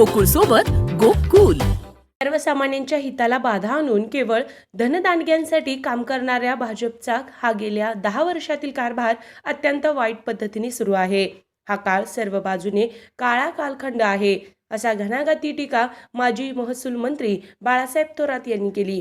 गोकुळ सोबत गोकुल. सर्वसामान्यांच्या हिताला बाधा आणून केवळ धनदांडग्यांसाठी काम करणाऱ्या भाजपचा हा गेल्या दहा वर्षातील कारभार अत्यंत वाईट पद्धतीने सुरू आहे. हा काळ सर्व बाजूने काळा कालखंड आहे असा घणाघाती टीका माजी महसूल मंत्री बाळासाहेब थोरात यांनी केली.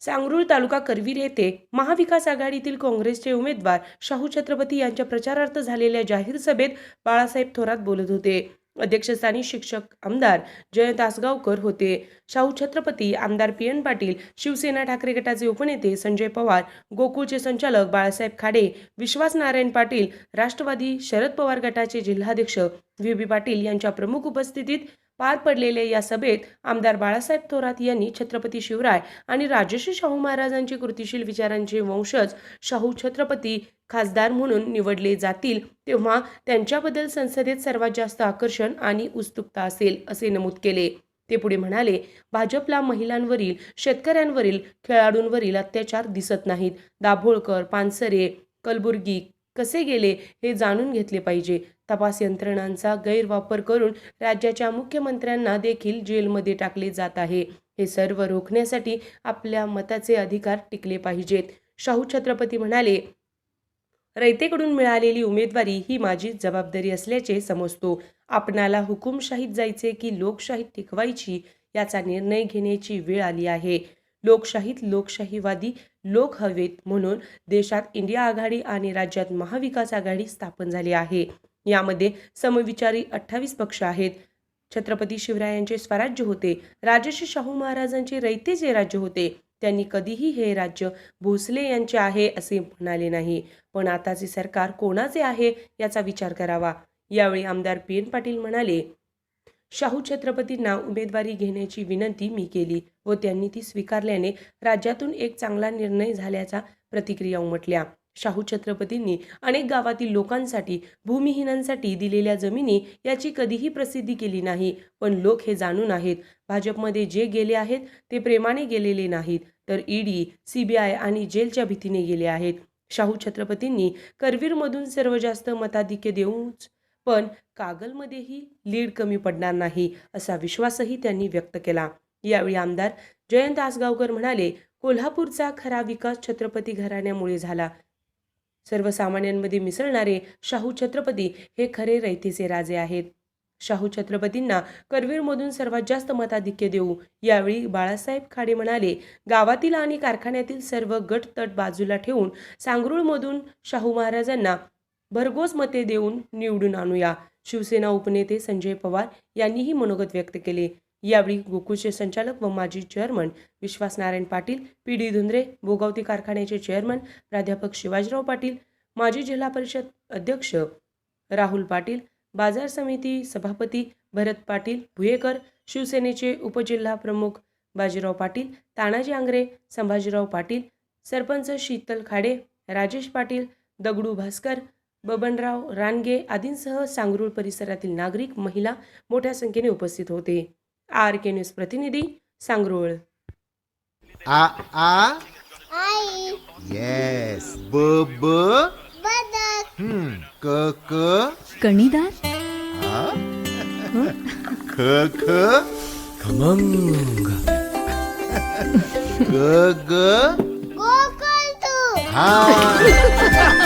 सांगरूळ तालुका करवीर येथे महाविकास आघाडीतील काँग्रेसचे उमेदवार शाहू छत्रपती यांच्या प्रचारार्थ झालेल्या जाहीर सभेत बाळासाहेब थोरात बोलत होते. अध्यक्षस्थानी शिक्षक आमदार जयंत आसगावकर होते. शाहू छत्रपती आमदार पी एन पाटील शिवसेना ठाकरे गटाचे उपनेते संजय पवार गोकुळचे संचालक बाळासाहेब खाडे विश्वास नारायण पाटील राष्ट्रवादी शरद पवार गटाचे जिल्हाध्यक्ष व्ही. बी. पाटील यांच्या प्रमुख उपस्थितीत पार पडलेल्या या सभेत आमदार बाळासाहेब थोरात यांनी छत्रपती शिवराय आणि राजश्री शाहू महाराजांचे कृतिशील विचारांचे वंशज शाहू छत्रपती खासदार म्हणून निवडले जातील तेव्हा त्यांच्याबद्दल संसदेत सर्वात जास्त आकर्षण आणि उत्सुकता असेल असे नमूद केले. ते पुढे म्हणाले भाजपला महिलांवरील शेतकऱ्यांवरील खेळाडूंवरील अत्याचार दिसत नाहीत. दाभोळकर पानसरे कलबुर्गी कसे गेले हे जाणून घेतले पाहिजे. तपास यंत्रणांचा गैरवापर करून राज्याच्या मुख्यमंत्र्यांना देखील जेलमध्ये टाकले जात आहे. हे सर्व रोखण्यासाठी आपल्या मताचे अधिकार टिकले पाहिजेत. शाहू छत्रपती म्हणाले रयतेकडून मिळालेली उमेदवारी ही माझी जबाबदारी असल्याचे समजतो. आपणाला हुकुमशाहीत जायचे की लोकशाहीत टिकवायची याचा निर्णय घेण्याची वेळ आली आहे. लोकशाहीत लोकशाहीवादी लोक हवेत म्हणून देशात इंडिया आघाडी आणि राज्यात महाविकास आघाडी स्थापन झाली आहे. यामध्ये समविचारी अठ्ठावीस पक्ष आहेत. छत्रपती शिवरायांचे स्वराज्य होते. राजश्री शाहू महाराजांचे रयतेचे राज्य होते त्यांनी कधीही हे राज्य भोसले यांचे आहे असे म्हणाले नाही. पण आताचे सरकार कोणाचे आहे याचा विचार करावा. यावेळी आमदार पी एन पाटील म्हणाले शाहू छत्रपतींना उमेदवारी घेण्याची विनंती मी केली व त्यांनी ती स्वीकारल्याने राज्यातून एक चांगला निर्णय झाल्याचा प्रतिक्रिया उमटल्या. शाहू छत्रपतींनी अनेक गावातील लोकांसाठी भूमिहीनांसाठी दिलेल्या जमिनी याची कधीही प्रसिद्धी केली नाही पण लोक हे जाणून आहेत. भाजपमध्ये जे गेले आहेत ते प्रेमाने गेलेले नाहीत तर ईडी सीबीआय आणि जेलच्या भीतीने गेले आहेत. शाहू छत्रपतींनी करवीरमधून सर्व जास्त मताधिक्य देऊच पण कागलमध्येही लीड कमी पडणार नाही असा विश्वासही त्यांनी व्यक्त केला. यावेळी आमदार जयंत आसगावकर म्हणाले कोल्हापूरचा खरा विकास छत्रपती घराण्यामुळे झाला. सर्वसामान्यांमध्ये मिसळणारे शाहू छत्रपती हे खरे रयतेचे राजे आहेत. शाहू छत्रपतींना करवीरमधून सर्वात जास्त मताधिक्य देऊ. यावेळी बाळासाहेब खाडे म्हणाले गावातील आणि कारखान्यातील सर्व गट तट बाजूला ठेवून सांगरूळमधून शाहू महाराजांना भरघोस मते देऊन निवडून आणूया. शिवसेना उपनेते संजय पवार यांनीही मनोगत व्यक्त केले. यावेळी गोकुळचे संचालक व माजी chairman Vishwas Narayan Patil P D Dhundre Bhogavati कारखान्याचे चेअरमन प्राध्यापक शिवाजीराव पाटील माजी जिल्हा परिषद अध्यक्ष राहुल पाटील बाजार समिती सभापती भरत पाटील भुयेकर शिवसेनेचे उपजिल्हा प्रमुख बाजीराव पाटील तानाजी आंग्रे संभाजीराव पाटील सरपंच शीतल खाडे राजेश पाटील दगडू भास्कर बबनराव रानगे आदींसह सांगरूळ परिसरातील नागरिक महिला मोठ्या संख्येने उपस्थित होते. आर के न्यूज प्रतिनिधी सांगरूळ. आ आ? आई. येस ब ब? बदक. हम्म. क क? कणीदार आ? ख ख? खमंग. ग ग? हा.